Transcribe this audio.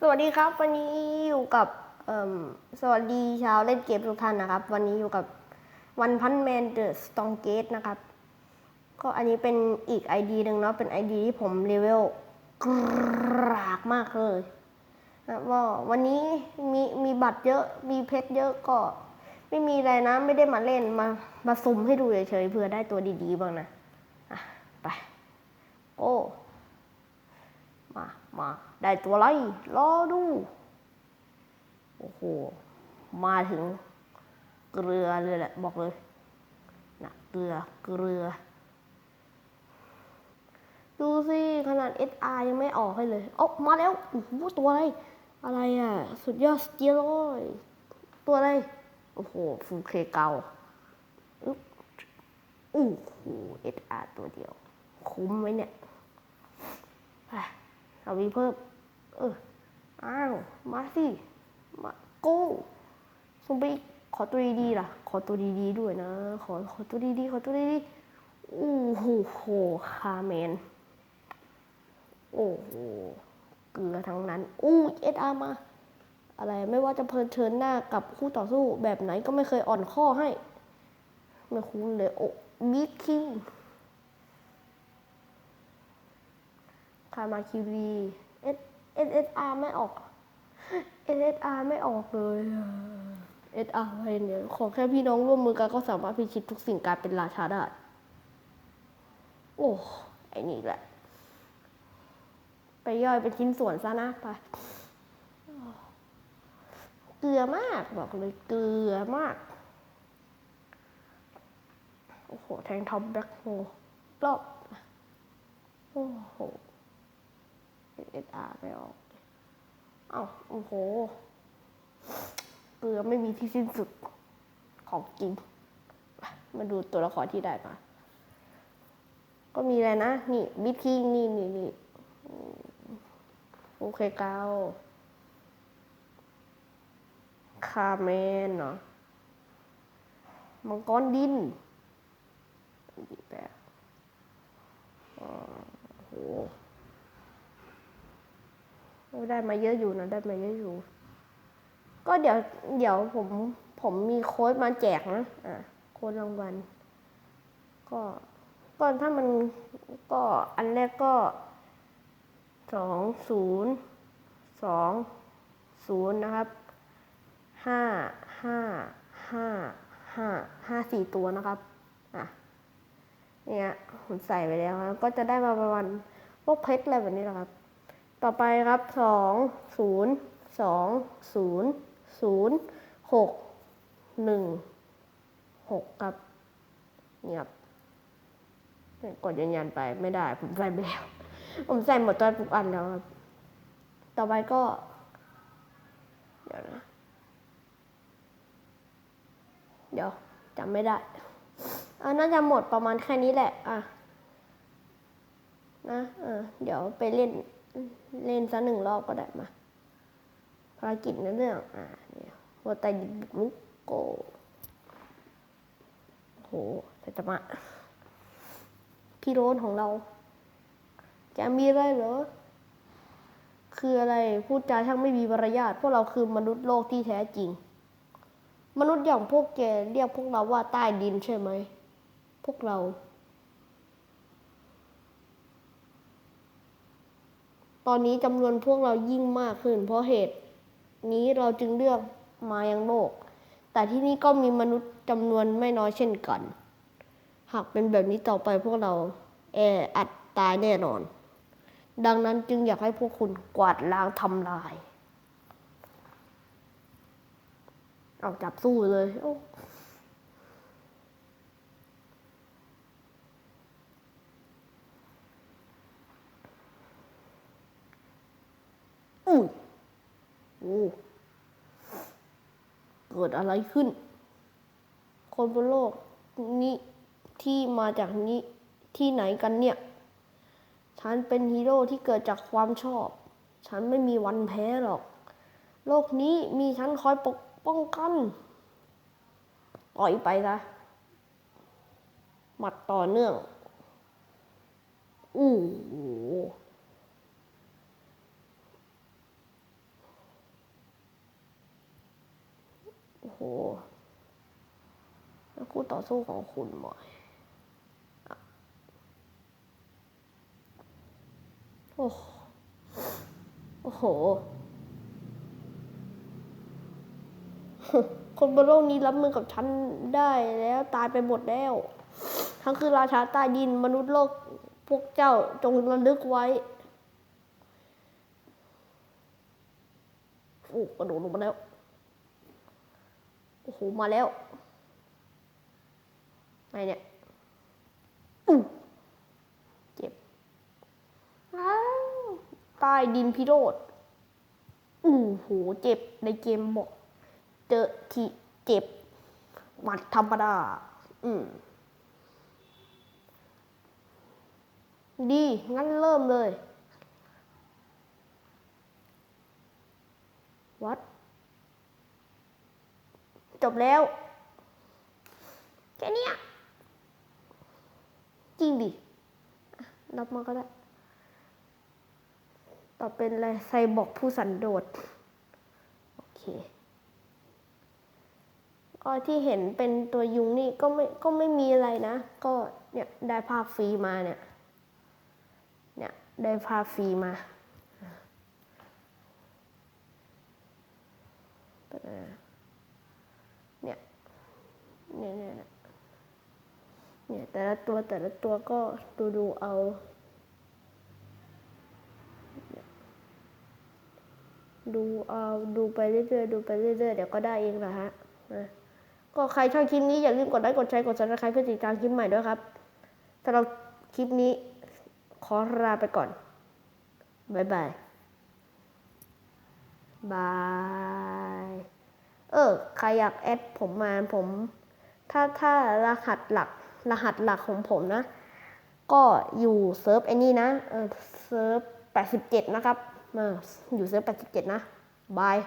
สวัสดีครับ วันนี้อยู่กับสวัสดีชาวเล่นเกมทุกท่านนะครับ วันนี้อยู่กับวันพันแมนเดอะสตองเกตนะครับ ก็อันนี้เป็นอีก ID หนึ่งเนาะเป็น ID ที่ผมเลเวลกรากมากเลยนะว่าวันนี้มีมีบัตรเยอะมีเพชรเยอะก็ ไม่มีอะไรนะไม่ได้มาเล่นมามาซุ่มให้ดูเฉยๆเผื่อได้ตัวดีๆบ้างนะ อะ ไปโอ้ มา มา ได้ตัวอะไรรอดู โอ้โห มาถึง เกลือเลยแหละ บอกเลยนะเกลือ เกลือ ดูสิ ขนาด SR ยังไม่ออกให้เลยเอ๋อมาแล้วโอ้โหตัวอะไร อะไรอะ สุดยอดสเตียรอยตัวอะไร โอ้โห ฟูเคเกาอึ๊บโอ้โห SR ตัวเดียว คุ้มไหมเนี่ยไปเอาวีเพิ่ม เออ อ้าว มาสิ มาโก้ส่งไปอีกขอตัวดีๆล่ะ ขอตัวดีๆด้วยนะ ขอขอตัวดีๆขอตัวดีๆโอ้โหโหคาเมน โอ้โห เกลือทั้งนั้น อู้เอสอามา อะไรไม่ว่าจะเผชิญหน้ากับคู่ต่อสู้แบบไหนก็ไม่เคยอ่อนข้อให้ ไม่คุ้นเลย โอ้บิ๊กคิง คามาคิวีเอสเอสเอสอาร์ไม่ออกเอสเอสอาร์ไม่ออกเลยเอสอาร์อะไรเนี่ยขอแค่พี่น้องร่วมมือกันก็สามารถพิชิตทุกสิ่งกายเป็นราชาได้โอ้ไอ้นี่แหละ ไปย่อยเป็นชิ้นส่วนซะนะไปเกลือมากบอกเลยเกลือมาก โอ้โห แทงท็อปแบ็คโฮรอบโอ้โห SR ไม่ออกเอ้าโอ้โห เกลือไม่มีที่สิ้นสุดของจริง มาดูตัวละครที่ได้มา ก็มีอะไรนะ นี่บิทคิงนี่นี่นี่โอเคเกาคาเมนเนาะมังกรดินดีแปดอ๋อโอ้โห ได้มาเยอะอยู่นะได้มาเยอะอยู่ ก็เดี๋ยวเดี๋ยวผมผมมีโค้ดมาแจกนะอะโค้ดรางวัลก็ก็ถ้ามันก็อันแรกก็สองศูนย์สองศูนย์นะครับห้าห้าห้าห้าห้าสี่ตัวนะครับอะเนี่ยผมใส่ไปแล้วครับก็จะได้มาประมาณพวกเพชรอะไรแบบนี้แหละครับ ต่อไปครับสองศูนย์สองศูนย์ศูนย์หกหนึ่งหกครับเนี่ยบกดยืนยันไปไม่ได้ ผมใส่ไปแล้ว ผมใส่หมดตัวทุกอันแล้วครับ ต่อไปก็ เดี๋ยวนะ เดี๋ยวจำไม่ได้อ่าน่าจะหมดประมาณแค่นี้แหละ อะ นะ เออเดี๋ยวไปเล่น เล่นสักหนึ่งรอบก็ได้มาภารกิจในเรื่องอ่าเนี่ยวัวไตบุกลุกโกโหแต่จะมาพี่โรนของเรา จะมีอะไรเหรอ คืออะไรพูดจาช่างไม่มีมารยาทพวกเราคือมนุษย์โลกที่แท้จริง มนุษย์อย่างพวกแกเรียกพวกเราว่าใต้ดินใช่ไหม พวกเรา ตอนนี้จำนวนพวกเรายิ่งมากขึ้น เพราะเหตุนี้เราจึงเลือกมายังโลก แต่ที่นี่ก็มีมนุษย์จำนวนไม่น้อยเช่นกัน หากเป็นแบบนี้ต่อไปพวกเราแออัดตายแน่นอน ดังนั้นจึงอยากให้พวกคุณกวาดล้างทำลาย เอาจับสู้เลยโอ้ อุ้ยโอ้เกิดอะไรขึ้น คนบนโลกนี้ที่มาจากนี้ที่ไหนกันเนี่ย ฉันเป็นฮีโร่ที่เกิดจากความชอบ ฉันไม่มีวันแพ้หรอก โลกนี้มีฉันคอยปกป้องกันปล่อยไปซะหมัดต่อเนื่องอู้ แล้วคู่ต่อสู้ของคุณบอยอะโอ้โอ้โห คนบนโลกนี้รับมือกับฉันได้แล้วตายไปหมดแล้ว ทั้งคือราชาใต้ดินมนุษย์โลกพวกเจ้าจงระลึกไว้โอ้กระโดดลงมาแล้ว โอ้โห มาแล้วไงเนี่ยอู้เจ็บอ้าวใต้ดินพิโรธอู้โห เจ็บ ในเกมบอกเจอที่เจ็บหมัดธรรมดา อืมดี งั้นเริ่มเลยวัด จบแล้ว แค่นี้จริงดิ นับมาก็ได้ ต่อเป็นอะไรไซบอกผู้สันโดษ โอเค ก็ที่เห็นเป็นตัวยุงนี่ก็ไม่ก็ไม่มีอะไรนะ ก็เนี่ยได้ภาพฟรีมาเนี่ย เนี่ยได้ภาพฟรีมาเนี่ เนี่ยเนี่ยเนี่ยเนี่ยแต่ละตัวแต่ละตัวก็ดูดูเอาดูเอาดูไปเรื่อยๆดูไปเรื่อยๆเดี๋ยวก็ได้เองแหละฮะนะก็ใครชอบคลิปนี้อย่าลืมกดไลค์กดแชร์กดซับสไครป์เพื่อติดตามคลิปใหม่ด้วยครับสำหรับคลิปนี้ขอลาไปก่อน บ๊ายบาย บาย ออใครอยากแอดผมมาผม ถ้าถ้ารหัสหลักรหัสหลักของผมนะ ก็อยู่เซิร์ฟไอ้นี่นะเออเซิร์ฟแปดสิบเจ็ดนะครับมาอยู่เซิร์ฟแปดสิบเจ็ดนะบาย